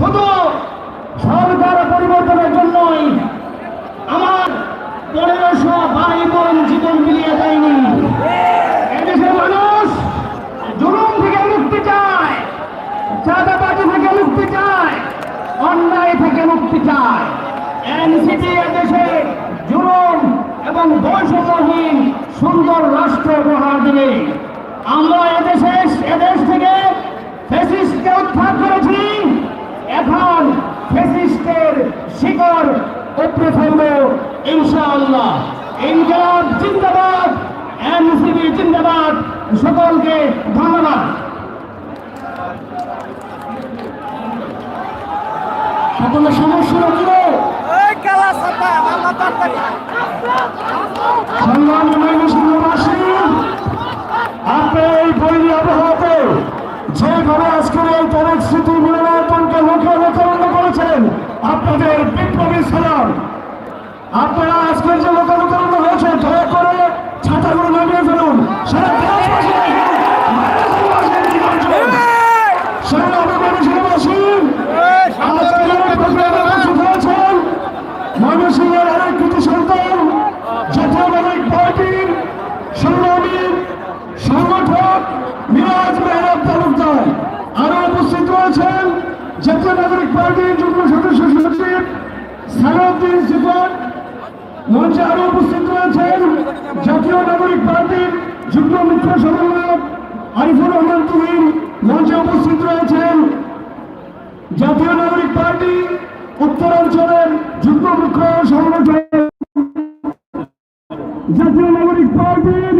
শুধু সরকার পরিবর্তনের জন্যই আমার পনেরোশো ভাই বোন জীবন মিলিয়ে দেয়নি। এদেশের মানুষ জুলুম থেকে মুক্তি চায়, চাঁদাবাজি থেকে মুক্তি চায়, অন্যায় থেকে মুক্তি চায়। এনসিপি এদেশে জুলুম এবং বৈষম্যহীন সুন্দর রাষ্ট্র উপহার দেবে আমরা এদেশে এদেশ থেকে ফেসিস্টকে উদ্ধার করেছি শিকড় উপড়ে ইনশাআল্লাহ। ইনকলাব জিন্দাবাদ এনসিপি জিন্দাবাদ সকলকে ধন্যবাদ। সকলের সমস্যা রাখল এই কালা সাপা আল্লাহ তাড়াতাড়ি সম্মানীয় ময়মনসিংহবাসী আপনি এই বৈরী আবহাওয়াতে যেভাবে আজকের এই তারেক আপনারা আজকের যে লোকালোকারণ্য হয়েছে, দয়া করে ছাতাগুলো নামিয়ে ফেলুন। সারা দেশবাসী। সারা ময়মনসিংহবাসী আজকের প্রোগ্রামে উপস্থিত হয়েছেন ময়মনসিংহের আরেক কৃতি সন্তান, জাতীয় নাগরিক পার্টির সংগ্রামী সংগঠক মিরাজ মেহরাব তালুকদার। আরও উপস্থিত রয়েছেন জাতীয় নাগরিক পার্টির যুগ্ম সদস্য সচিব সালাউদ্দিন সিফাত। মঞ্চে আরও উপস্থিত রয়েছেন জাতীয় নাগরিক পার্টির যুগ্ম মুখ্য সমন্বয়ক আরিফুর রহমান তুহিন। মঞ্চে উপস্থিত রয়েছেন জাতীয় নাগরিক পার্টি উত্তরাঞ্চলের যুগ্ম মুখ্য সংগঠক জাতীয় নাগরিক পার্টির